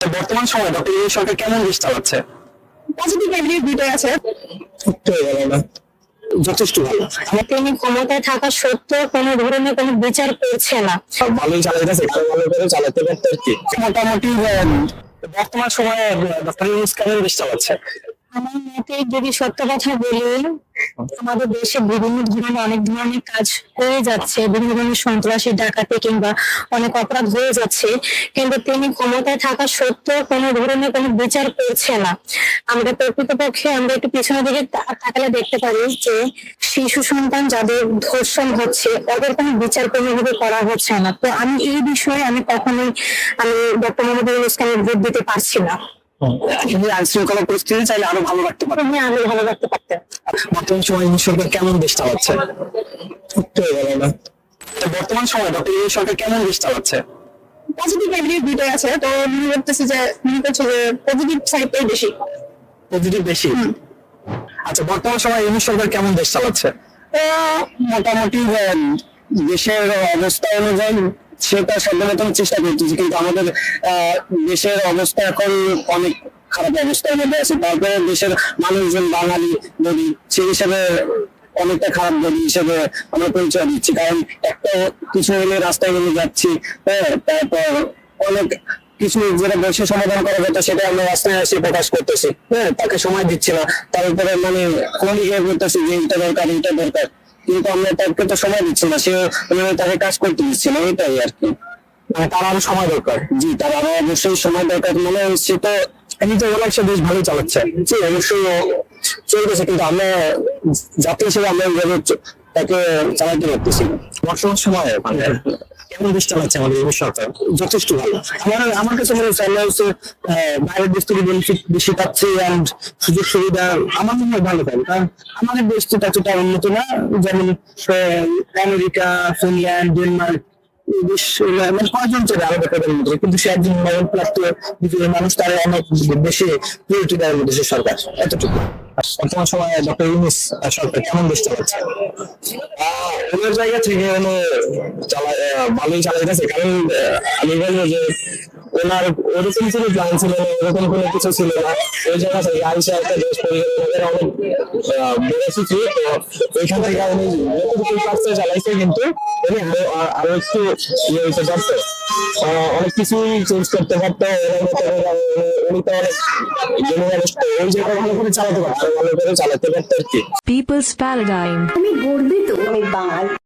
বর্তমান সময়ে doctor union সরকার কেমন দেশ চালাচ্ছে? পজিটিভ নেগেটিভ দুইটাই আছে। একটু ভালো না? যথেষ্ট ভালো। তিনি ক্ষমতায় থাকা সত্ত্বেও কোনো ধরনের কোনো বিচার করছে না। ভালোই চালাইতেছে আরও ভালো করে চালাতে পারতো আর কি। মোটামুটি বর্তমান সময়ে ডক্টর ইউনূস কেমন দেশ চালাচ্ছে? আমার মতে যদি সত্য কথা বলি, আমাদের দেশে বিভিন্ন ধরনের, অনেক ধরনের কাজ হয়ে যাচ্ছে, বিভিন্ন ধরনের সন্ত্রাসী, ডাকাতি কিংবা অনেক অপরাধ হয়ে যাচ্ছে, কিন্তু তিনি ক্ষমতায় থাকা সত্ত্বেও কোনো ধরনের কোনো বিচার করছে না। আমরা প্রকৃতপক্ষে আমরা একটু পিছনের দিকে তাকালে দেখতে পারি যে, শিশু সন্তান যাদের ধর্ষণ হচ্ছে, ওদের কোনো বিচার কোনোভাবে করা হচ্ছে না। তো আমি এই বিষয়ে আমি কখনোই, আমি ডক্টর মোহাম্মদ আমি ভোট দিতে পারছি না। আইন শৃঙ্খলা পরিস্থিতি চাইলে আরও ভালো রাখতে পারে। তুমি আমি ভালো রাখতে পারতাম। বর্তমান সময়ে সরকার কেমন দেশ চালাচ্ছে? বর্তমান সময়ে ডক্টর ইউনূস সরকার কেমন দেশ চালাচ্ছে? পজিটিভ নেগেটিভ দুটোই আছে। তো মনে করতেছি যে মনে করছে যে পজিটিভ সাইডটাই বেশি। পজিটিভ বেশি? আচ্ছা বর্তমান সময়ে ইউনূস সরকার কেমন দেশ চালাচ্ছে? মোটামুটি আহ, দেশের অবস্থা অনুযায়ী সেটা সাধারণত চেষ্টা করতেছি, কিন্তু আমাদের দেশের অবস্থা এখন অনেক খারাপ অবস্থার মধ্যে আছে। তারপরে দেশের মানুষজন বাঙালি যদি, সেই হিসাবে অনেকটা খারাপ যদি হিসেবে আমরা পরিচয় দিচ্ছি। কারণ একটা কিছু হলে রাস্তায় নেমে যাচ্ছি হ্যাঁ তারপর অনেক কিছু যেটা বসে সমাধান করা যেত সেটা আমরা রাস্তায় এসে প্রকাশ করতেছি। হ্যাঁ তাকে সময় দিচ্ছি না। তারপরে মানে কলিগে বলতেছি যে এটা দরকার এটা দরকার। কিন্তু আমরা তাকে তো সময় দিচ্ছি না সে মানে তাকে কাজ করতে দিচ্ছি না এটাই আর কি। মানে তার আরও সময় দরকার। জি তার আরও অবশ্যই সময় দরকার মানে সে তো এমনি তো ওরা সে বেশ ভালো চালাচ্ছে। জি অবশ্যই চলতেছে কিন্তু আমরা জাতি হিসেবে আমরা তাকে চালাতে পারতেছি। বর্তমান সময়ে মানে কেমন দেশ আমাদের সরকার? যথেষ্ট ভালো। আমার আমার কাছে মনে হচ্ছে আমরা হচ্ছে বাইরের দেশ থেকে বেনিফিট বেশি পাচ্ছি অ্যান্ড সুযোগ সুবিধা আমার মনে হয় ভালো পাই কারণ আমাদের দেশ তো উন্নত না, যেমন আমেরিকা, ফিনল্যান্ড, ডেনমার্ক মানে কিন্তু সে একজন বিজয়ী মানুষ, তার অনেক বেশি প্রিয়রিটি দেয় দেশের সরকার, এতটুকু। বর্তমান সময়ে ডক্টর ইউনুস সরকার কেমন চালাচ্ছে? আহ, ওনার জায়গা থেকে মানে ভালোই চালাইতেছে। কারণ আহ, আমি বলব যে ওনার ওরকম কোনো প্ল্যান ছিল না ওরকম কোনো কিছু ছিল না। ওই থেকে আইসা একটা দেশ পরিচালনার অনেক তো ওইখান থেকে উনি যতটুকু পারছে চালাইছে কিন্তু উনি আরও আরও একটু ইয়ে হইতে পারতো অনেক কিছুই চেঞ্জ করতে পারতো উনি তো অনেক ওই জায়গা ভালো করে চালাতে পারতো ভালো করে চালাতে পারতো আর কি। People's Paradigm. আমি গর্বিত। আমি বাঙালি।